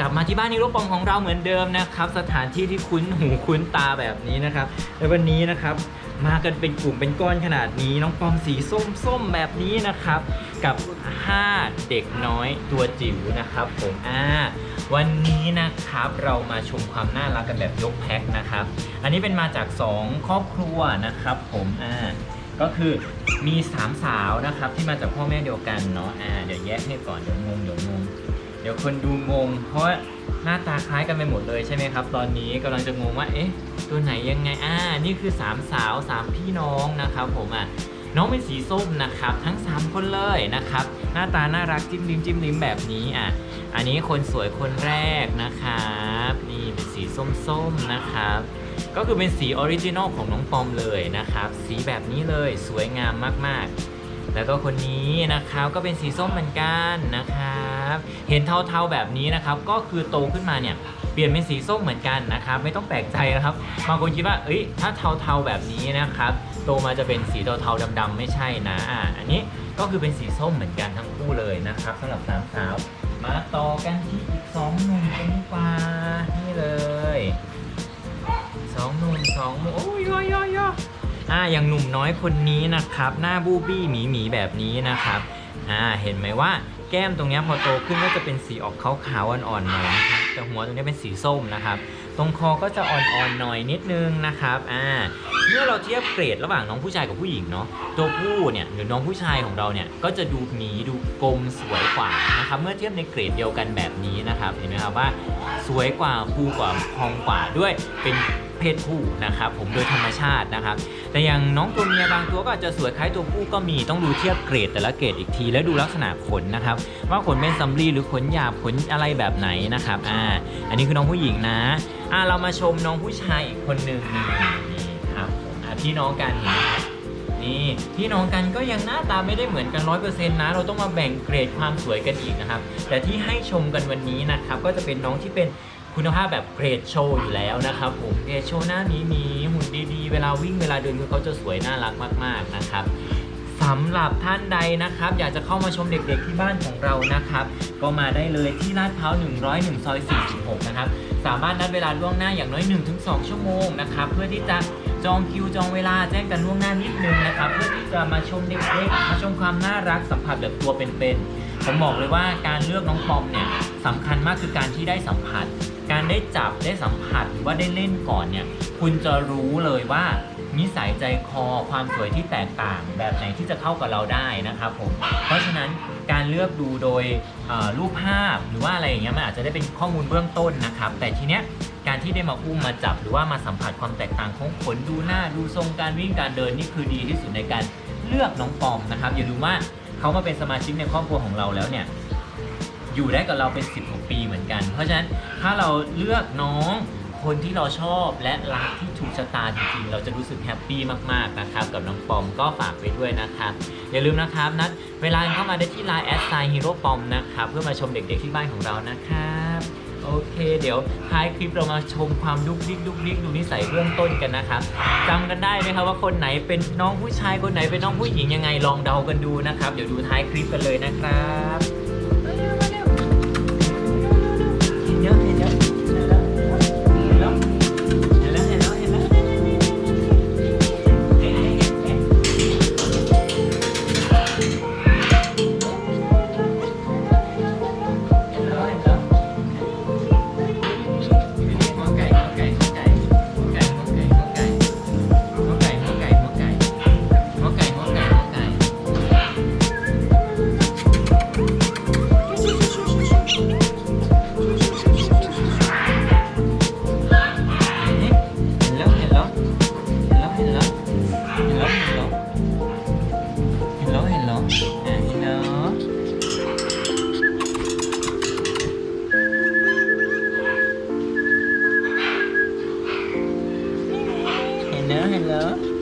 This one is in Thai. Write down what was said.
กลับมาที่บ้านนิโรปองของเราเหมือนเดิมนะครับ สถานที่ที่คุ้นหูคุ้นตาแบบนี้นะครับ และวันนี้นะครับมากันเป็นกลุ่มเป็นก้อนขนาดนี้ น้องปอมสีส้มส้มแบบนี้นะครับ กับ 5 เด็กน้อยตัวจิ๋วนะครับผมอ่าวันนี้นะครับเรามาชมความน่ารักกันแบบยกแพ็คนะครับ อันนี้เป็นมาจาก 2 ครอบครัวนะครับผมอ่าก็คือมีสามสาวนะครับที่มาจากพ่อแม่เดียวกันเนาะอ่าเดี๋ยวแยกให้ก่อนเดี๋ยวงงเดี๋ยวงง เดี๋ยวคนดูงง เพราะว่าหน้าตาคล้ายกันไปหมดเลยใช่ไหมครับ ตอนนี้กำลังจะงงว่า เอ๊ะ ตัวไหนยังไง อ่า นี่คือ 3 สาว 3 พี่น้องนะครับผมอะ น้องเป็นสีส้มนะครับ ทั้ง 3 คนเลยนะครับ หน้าตาน่ารักจิ้มลิ้มจิ้มลิ้มแบบนี้อะ อันนี้คนสวยคนแรกนะครับ นี่เป็นสีส้มๆนะครับก็คือเป็นสีออริจินอลของน้องปอมเลยนะครับ สีแบบนี้เลยสวยงามมากๆ แล้วก็คนนี้นะครับก็เป็นสีส้มเหมือนกันนะครับ เห็นเทาๆแบบนี้นะครับ ก็คือโตขึ้นมาเนี่ยเปลี่ยนเป็นสีส้มเหมือนกันนะครับ ไม่ต้องแปลกใจนะครับบางคนคิดว่าเอ้ยถ้าเทาๆแบบนี้นะครับ โตมาจะเป็นสีเทาๆดำๆไม่ใช่นะอ่าอันนี้ก็คือเป็นสีส้มเหมือนกันทั้งคู่เลยนะครับสำหรับสามสาวมาต่อกันที่อีกสองหนุ่มกันดีกว่านี่เลยสองหนุ่มสองโอ้ยย่อยย่อยออ่าอย่างหนุ่มน้อยคนนี้นะครับ หน้าบูบี้หมีหมีแบบนี้นะครับอ่าเห็นไหมว่า แก้มตรงนี้พอโตขึ้นก็จะเป็นสีออกขาวๆอ่อนๆหน่อยนะครับแต่หัวตรงนี้เป็นสีส้มนะครับ ตรงคอก็จะอ่อนๆหน่อยนิดนึงนะครับอ่าเมื่อเราเทียบเกรดระหว่างน้องผู้ชายกับผู้หญิงเนาะตัวผู้เนี่ยหรือน้องผู้ชายของเราเนี่ยก็จะดูหมีดูกลมสวยกว่านะครับเมื่อเทียบในเกรดเดียวกันแบบนี้นะครับเห็นไหมครับว่า สวยกว่าฟูกว่าพองกว่าด้วยเป็น เพศผู้นะครับผมโดยธรรมชาตินะครับแต่อย่างน้องตัวเมียบางตัวก็อาจจะสวยคล้ายตัวผู้ก็มีต้องดูเทียบเกรดแต่ละเกรดอีกทีแล้วดูลักษณะขนนะครับว่าขนเป็นสำลีหรือขนหยาบขนอะไรแบบไหนนะครับอ่าอันนี้คือน้องผู้หญิงนะอ่าเรามาชมน้องผู้ชายอีกคนหนึ่งนี่ครับอะพี่น้องกันเห็นไหมนี่พี่น้องกันก็ยังหน้าตาไม่ได้เหมือนกัน 100%นะ เราต้องมาแบ่งเกรดความสวยกันอีกนะครับ แต่ที่ให้ชมกันวันนี้นะครับ ก็จะเป็นน้องที่เป็น คุณภาพแบบเกรดโชว์อยู่แล้วนะครับผมเกรดโชว์หน้ามีมีหุ่นดีๆ เวลาวิ่งเวลาเดินคือเขาจะสวยน่ารักมาก ๆนะครับสำหรับท่านใดนะครับ อยากจะเข้ามาชมเด็กๆที่บ้านของเรานะครับ ก็มาได้เลยที่ลาดพร้าว101ซอย46 นะครับ สามารถนัดเวลาล่วงหน้าอย่างน้อย 1-2 ชั่วโมงนะครับ เพื่อที่จะจองคิวจองเวลาแจ้งกันล่วงหน้านิดนึงนะครับ เพื่อที่จะมาชมเด็กๆมาชมความน่ารักสัมผัสแบบตัวเป็นๆผมบอกเลยว่าการเลือกน้องปอมเนี่ยสำคัญมากคือการที่ได้สัมผัส การได้จับได้สัมผัสหรือว่าได้เล่นก่อนเนี่ยคุณจะรู้เลยว่านิสัยใจคอความสวยที่แตกต่างแบบไหนที่จะเข้ากับเราได้นะครับผมเพราะฉะนั้นการเลือกดูโดยรูปภาพหรือว่าอะไรอย่างเงี้ยมันอาจจะได้เป็นข้อมูลเบื้องต้นนะครับ แต่ทีเนี้ยการที่ได้มาอุ้มมาจับหรือว่ามาสัมผัสความแตกต่างของขนดูหน้าดูทรงการวิ่งการเดินนี่คือดีที่สุดในการเลือกน้องปอมนะครับอย่าลืมว่าเขามาเป็นสมาชิกในครอบครัวของเราแล้วเนี่ย อยู่ได้กับเราเป็น 10กว่าปีเหมือนกัน เพราะฉะนั้นถ้าเราเลือกน้องคนที่เราชอบและรักที่ถูกชะตาจริงๆ เราจะรู้สึกแฮปปี้มากๆนะครับกับน้องปอมก็ฝากไปด้วยนะครับ อย่าลืมนะครับนัดเวลาเข้ามาได้ที่ Line แอดไซฮีโร่ปอมนะครับเพื่อมาชมเด็กๆที่บ้านของเรานะครับโอเค เดี๋ยวท้ายคลิปเรามาชมความดุกดิกดุกดิกดูนิสัยเบื้องต้นกันนะครับจำกันได้ไหมครับว่าคนไหนเป็นน้องผู้ชายคนไหนเป็นน้องผู้หญิงยังไงลองเดากันดูนะครับ เดี๋ยวดูท้ายคลิปกันเลยนะครับ no?